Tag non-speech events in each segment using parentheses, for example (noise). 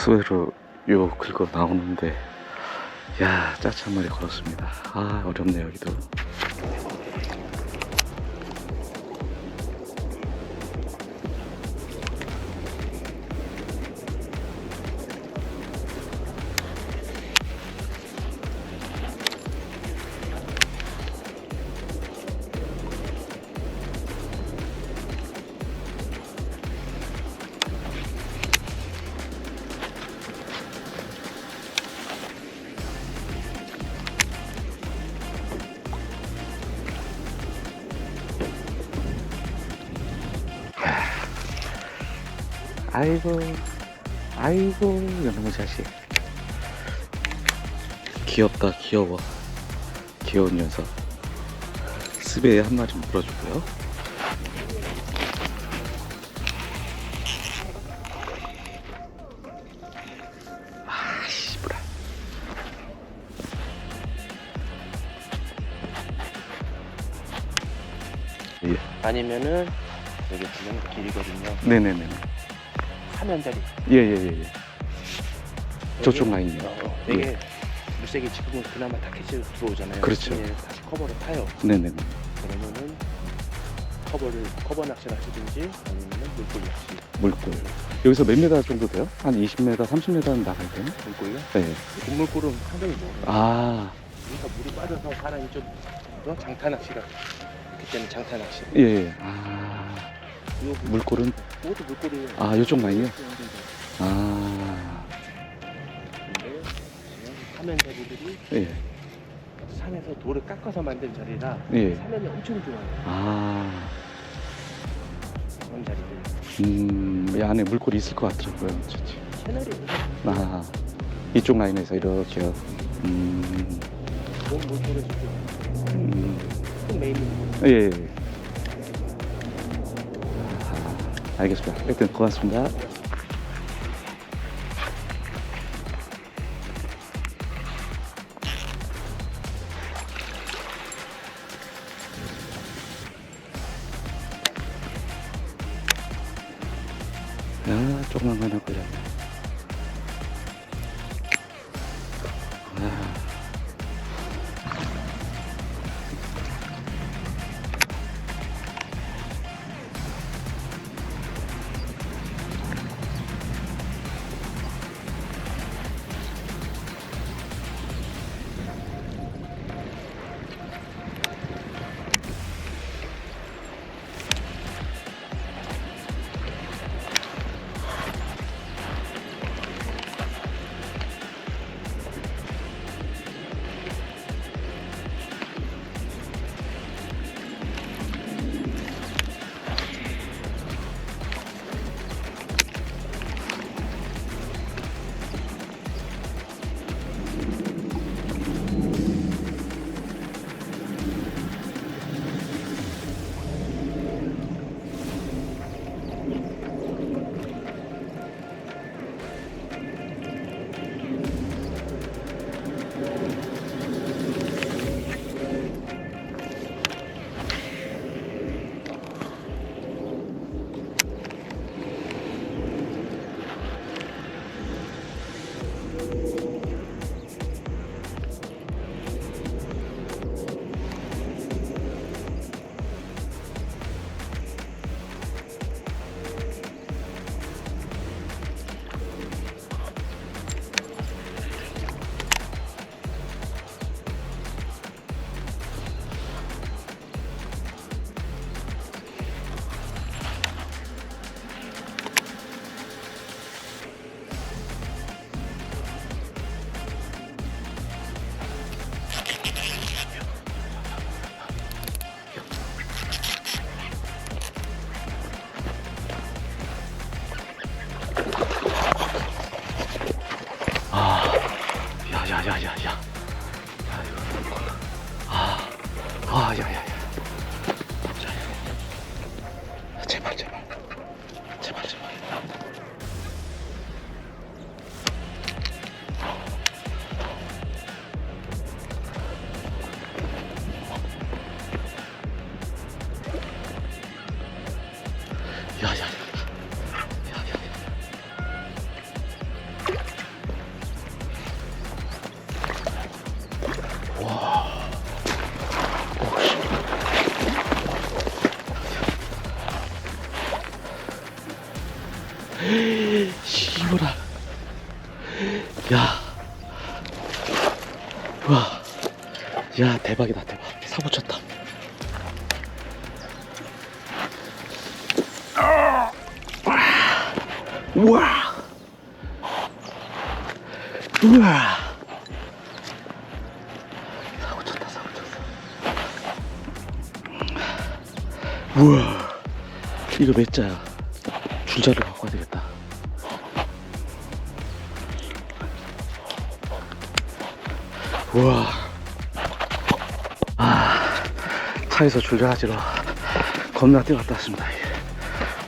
스스로 요 긁어 나오는데 야 짜치 한 마리 걸었습니다. 아 어렵네요 여기도 아이고 아이고 이놈의 자식. 귀엽다 귀여워. 귀여운 녀석. 스베에 한 마리 물어주고요. 아씨 뭐라. 예. 아니면은 여기 보면 길이거든요. 네네네 화면자리. 예예 예 저쪽 라인이요 어, 이게 물색이 지금은 그나마 타켓이 들어오잖아요. 그렇죠. 다시 커버를 타요. 네네네 그러면은 커버를 커버 낚시를 하시든지 아니면은 물골 낚시. 물골 여기서 몇 메다 정도 돼요? 한 20m, 30m는 나가야 되나? 물골요? 네. 국물골은 상당히 멀어요. 아, 그러니까 물이 빠져서 사람이 좀 어? 장타 낚시가 그때는 장타 낚시. 예, 예. 아, 요 물골은? 그것도 물골이에요. 아, 요쪽 라인이요? 아, 근데 지금 화면자리들이 예, 산에서 돌을 깎아서 만든 자리라 예. 사면이 엄청 좋아요. 아, 그런 자리들. 음, 이 안에 물골이 있을 것 같더라고요. 그치. 채널이 아, 이쪽 라인에서 이렇게요. 음, 좋은 물고를 주고 음, 큰 메인 물고. 예, 알겠습니다. 하여튼 고맙습니다. 야, 조그만 거 하나 걸렸네. 아, 야, 야, 야, 야, 야. 야. 와. 야, 대박이다, 대박. 사고 쳤다. 우와. 우와. 사고 쳤다, 사고 쳤어. 우와. 이거 몇 자야? 갖고 와야 되겠다. 우와. 아, 차에서 줄자가지러 겁나 뛰어갔다 왔습니다.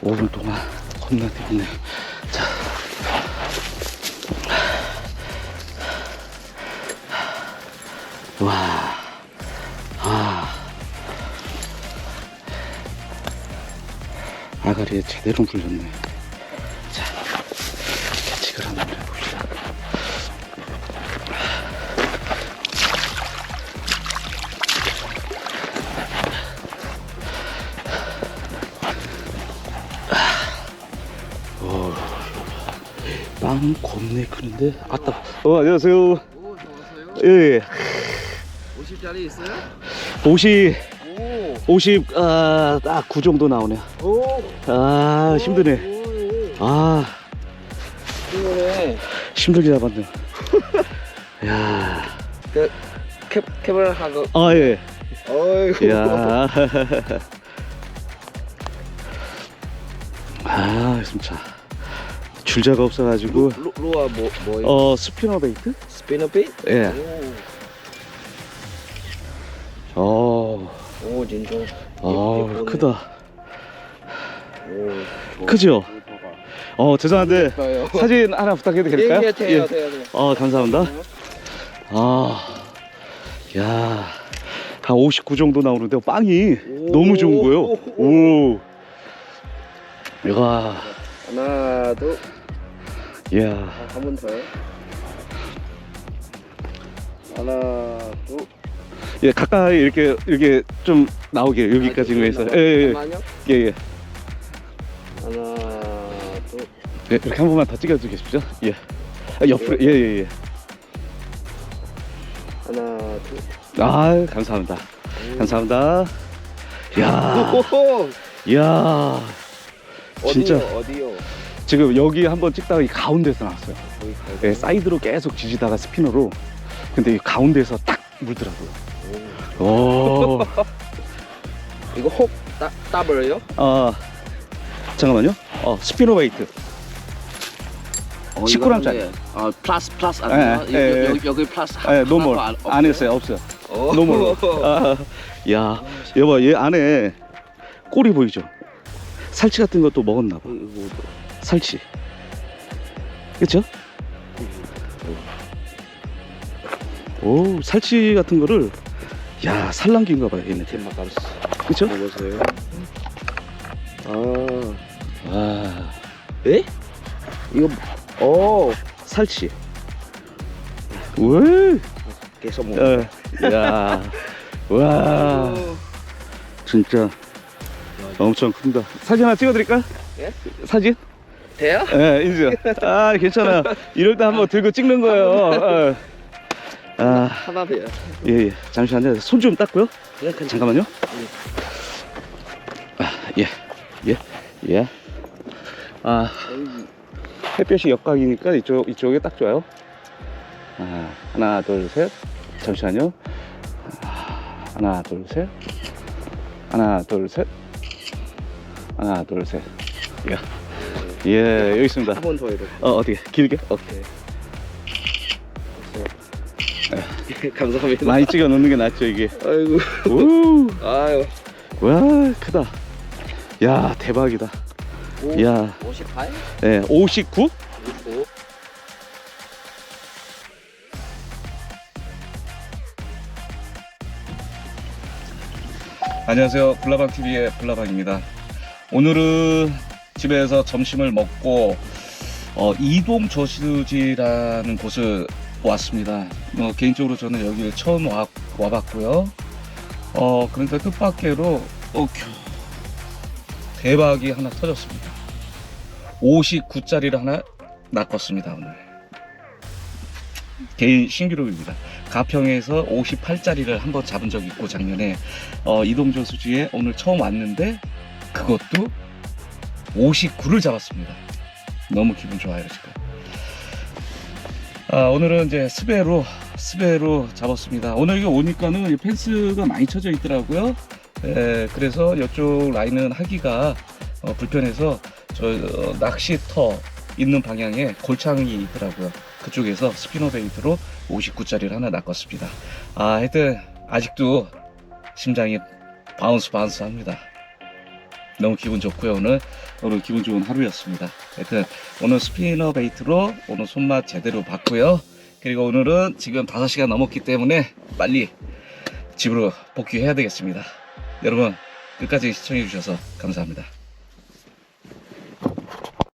5분 동안 겁나 뛰었네. 자. 와. 아. 아가리에 제대로 물렸네. 빵 겁내 크는데? 아따. 어, 안녕하세요. 오, 좋았어요. 예, 50짜리 있어요? 50, 오, 50, 아, 딱 9 정도 나오네요. 오, 아, 힘드네. 오, 아, 이거네. 힘들게 잡았네. (laughs) 야, 그 캐, 캐머라 하고. 아, 예. 어이구. 야. (laughs) 아, 진짜. 줄자가 없어가지고, 로, 로아 뭐 뭐예요? 어, 스피너 베이트? 스피너 빗? 예. 어, 오, 오 진짜. 아, 크다. 오, 크죠? 어, 죄송한데. 사진 하나 부탁해도 예, 될까요? 예, 돼요, 돼요, 돼요. 어, 감사합니다. 아, 야, 한 59 정도 나오는데 빵이 오. 너무 좋은 거예요. 오, 이야, 하나, 둘, 이야, 아, 한번 더요. 하나, 둘. 예, 가까이 이렇게 이렇게 좀 나오게 여기까지 아, 해서, 잠깐만요. 예, 예, 잠깐만요. 예, 예, 하나, 둘. 예, 이렇게 한 번만 더 찍어주십시오. 예, 아, 옆으로, 예, 예, 예. 하나, 둘. 아, 감사합니다. 감사합니다. 야, 오호호. 야, 진짜. 어디요? 어디요? 지금 여기 한번 찍다가 이 가운데서 나왔어요. 예, 사이드로 계속 지지다가 스피너로 근데 이 가운데서 딱 물더라고요. 오. 이거 혹 따, 더블요? 아 잠깐만요. 어 스피너 웨이트. 19g 짜리. 어 플러스 플러스 예, 아니야? 예, 예. 여기 여기 플러스 예, 노멀 안 했어요. 없어요. 오. 노멀. (laughs) 아, 야, 여봐 얘 안에 꼬리 보이죠? 살치 같은 것도 먹었나 봐. 이거 살치. 그쵸? 오, 살치 같은 거를 야, 산란기인가 봐요, 얘네. 대박 감스 그쵸? 먹었어요. 아, 와, 에? 이거 오 살치. 왜? 계속 먹. 어, 야, 와, 진짜 엄청 큽니다. 사진 하나 찍어 드릴까? 예? 사진? 돼요? 예, 인증. 아, 괜찮아. 이럴 때 한번 들고 찍는 거예요. 어. 아, 하나 돼요. 예, 예. 잠시만요. 손 좀 닦고요. 그냥 괜찮. 잠깐만요. 아, 예, 예, 예. 아, 햇볕이 역각이니까 이쪽, 이쪽에 딱 좋아요. 아, 하나, 둘, 셋. 잠시만요. 아, 하나, 둘, 셋. 하나, 둘, 셋. 하나, 둘, 셋. 예. 예, 여기 있습니다. 한 번 더 이렇게. 어, 어떻게? 길게? 오케이. (laughs) 감사합니다. 많이 찍어 놓는 게 낫죠, 이게. 아이고. 우, 아유. 와, 크다. 야, 대박이다. 오, 야, 58? 예, 59? 55? 안녕하세요. 블라방 TV의 블라방입니다. 오늘은 집에서 점심을 먹고 어, 이동 저수지라는 곳을 왔습니다. 뭐 개인적으로 저는 여기를 처음 와, 와봤고요. 어, 그런데 뜻밖에로 어, 겨- 대박이 하나 터졌습니다. 59짜리를 하나 낚았습니다 오늘. 개인 신기록입니다. 가평에서 58짜리를 한번 잡은 적이 있고 작년에 어, 이동조 수지에 오늘 처음 왔는데 그것도 59를 잡았습니다. 너무 기분 좋아요 지금. 아, 오늘은 이제 스베로 스베로 잡았습니다. 오늘 이거 오니까는 이 펜스가 많이 쳐져 있더라고요. 에, 그래서 이쪽 라인은 하기가 어, 불편해서 저 어, 낚시터 있는 방향에 골창이 있더라고요. 그쪽에서 스피너 베이트로 59짜리를 하나 낚았습니다. 아, 하여튼 아직도 심장이 바운스 바운스 합니다. 너무 기분 좋고요. 오늘 오늘 기분 좋은 하루였습니다. 하여튼 오늘 스피너 베이트로 오늘 손맛 제대로 봤고요. 그리고 오늘은 지금 5시간 넘었기 때문에 빨리 집으로 복귀해야 되겠습니다. 여러분 끝까지 시청해 주셔서 감사합니다.